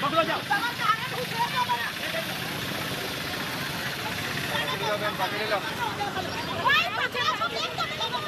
પકડો જાઓ પકડી લો પકડી લો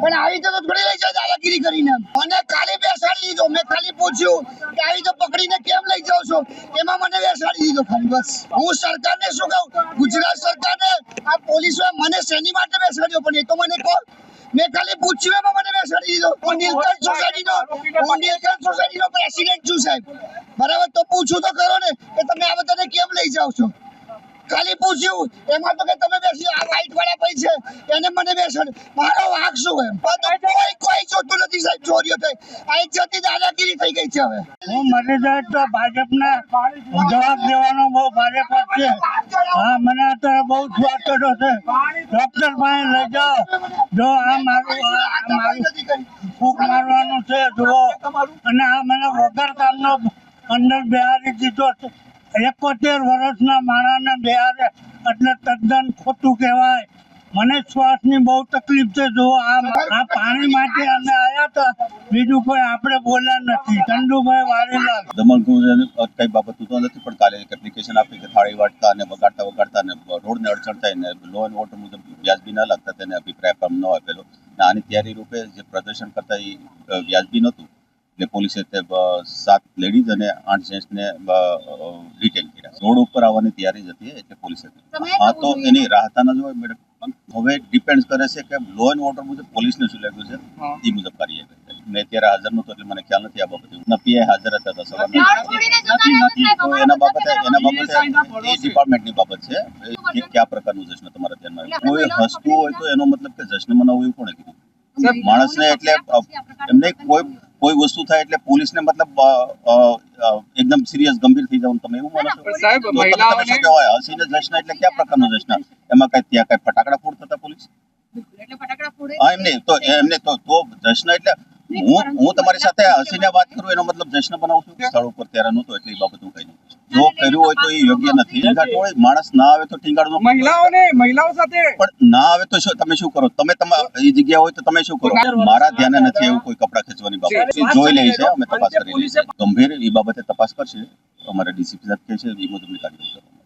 પણ આવી તો થોડી લઈ જાય દાદાગીરી કરીને. મને ખાલી બેસાડી દીધો. મેં ખાલી પૂછ્યું કે આવી રીતે પકડીને કેમ લઈ જાઓ છો? એમાં મને બેસાડી દીધો ખાલી, બસ. હું સરકારને શું કહું? ગુજરાત સરકારને આ પોલીસોએ મને શેની માટે બેસાડ્યો? પણ એ તો મને કહો. મેં ખાલી પૂછ્યું એમાં મને બેસાડી દીધો. હું નીલકંઠ સોસાયટીનો હું નીલકંઠ સોસાયટીનો પ્રેસિડેન્ટ છું સાહેબ. બરાબર તો પૂછું તો કરો ને કે તમે આ બધાને કેમ લઈ જાઓ છો? ખાલી પૂછ્યું એમાં તો કે તમે બેસી આ વ્હાઈટ વાળા ભાઈ છે? એને મને બેસણ મારો વાક શું એમ? પણ તો કોઈ કોઈ જોતું નથી સાહેબ ચોરીઓ થઈ. આ ઇજ્જતની દાદાગીરી થઈ ગઈ છે હવે. હું મને જાય તો ભાજપના જવાબ દેવાનો બહુ ભારે પડશે હા મને અત્યારે બહુ સ્વાદ કર્યો છે. ડોક્ટર પાસે લઈ જાઓ. જો આ મારું આ મારું ફૂંક મારવાનું છે જુઓ. અને આ મને વગર કામનો અંદર બિહારી દીધો છે. એકોતેર વર્ષના માણસને બિહારે એટલે તદ્દન ખોટું કહેવાય. મને શ્વાસની બહુ તકલીફ છે. જો આ પાણી માટે અમે આવ્યા હતા. બીજું કોઈ આપણે બોલ્યા નથી. ચંદુભાઈ વારેલાલ. દમણ કઈ બાબત તો નથી, પણ કાલે એપ્લિકેશન આપી કે થાળી વાટતા અને વગાડતા વગાડતા ને રોડને અડચણ થાય ને લો એન્ડ ઓર્ડર મુજબ વ્યાજબી ન લાગતા તેને અભિપ્રાય પણ ન આપેલો. અને આની તૈયારી રૂપે જે પ્રદર્શન કરતા એ વ્યાજબી નહોતું. એટલે પોલીસે તે સાત લેડીઝ અને આઠ જેન્ટ્સને રિટેન કર્યા. રોડ ઉપર આવવાની તૈયારી જ હતી એટલે પોલીસે હા તો એની રાહતા ન જોવાય મેડમ. હવે ડિપેન્ડ કરે છે કે લો એન્ડ ઓર્ડર મુજબ પોલીસને શું લાગ્યું છે એ મુજબ કાર્યવાહી કરે. મેં અત્યારે હાજર નહોતો એટલે મને ખ્યાલ નથી આ બાબતે. ના પીઆઈ હાજર હતા તો સવારના નથી. નથી તો એના બાબતે એના બાબતે એ ડિપાર્ટમેન્ટની બાબત છે એ કયા પ્રકારનું જશ્ન તમારા ધ્યાનમાં? કોઈ હસતું હોય તો એનો મતલબ કે જશ્ન મનાવવું એવું કોણે કીધું? માણસને એટલે એમને કોઈ કોઈ વસ્તુ થાય એટલે પોલીસને મતલબ અ, અ, અ, એકદમ સિરિયસ ગંભીર થઈ જવું તમે એવું માનો છો? કહેવાય હસીને જશ્ન એટલે કયા પ્રકારનો જશ્ન? એમાં કઈ ત્યાં કઈ ફટાકડા ફોડ થતા પોલીસ? હા એમને તો એમને તો તો જશ્ન એટલે હું હું તમારી સાથે હસીને વાત કરું એનો મતલબ જશ્ન બનાવું છું? સ્થળ ઉપર ત્યારે નહોતો એટલે એ બાબત હું કઈ નહીં જો કર્યું હોય તો એ યોગ્ય નથી. ટીંગાટ હોય માણસ ના આવે તો ટીંગાડનો મહિલાઓને મહિલાઓ સાથે? પણ ના આવે તો તમે શું કરો? તમે એ જગ્યા હોય તો તમે શું કરો? મારા ધ્યાને નથી એવું કોઈ કપડા ખેંચવાની બાબત. જોઈ લઈ છે અમે તપાસ કરી ગંભીર એ બાબતે તપાસ કરશે. અમારા ડીસીપી સાહેબ કહે છે એ મુજબની કાર્યવાહી કરવામાં આવશે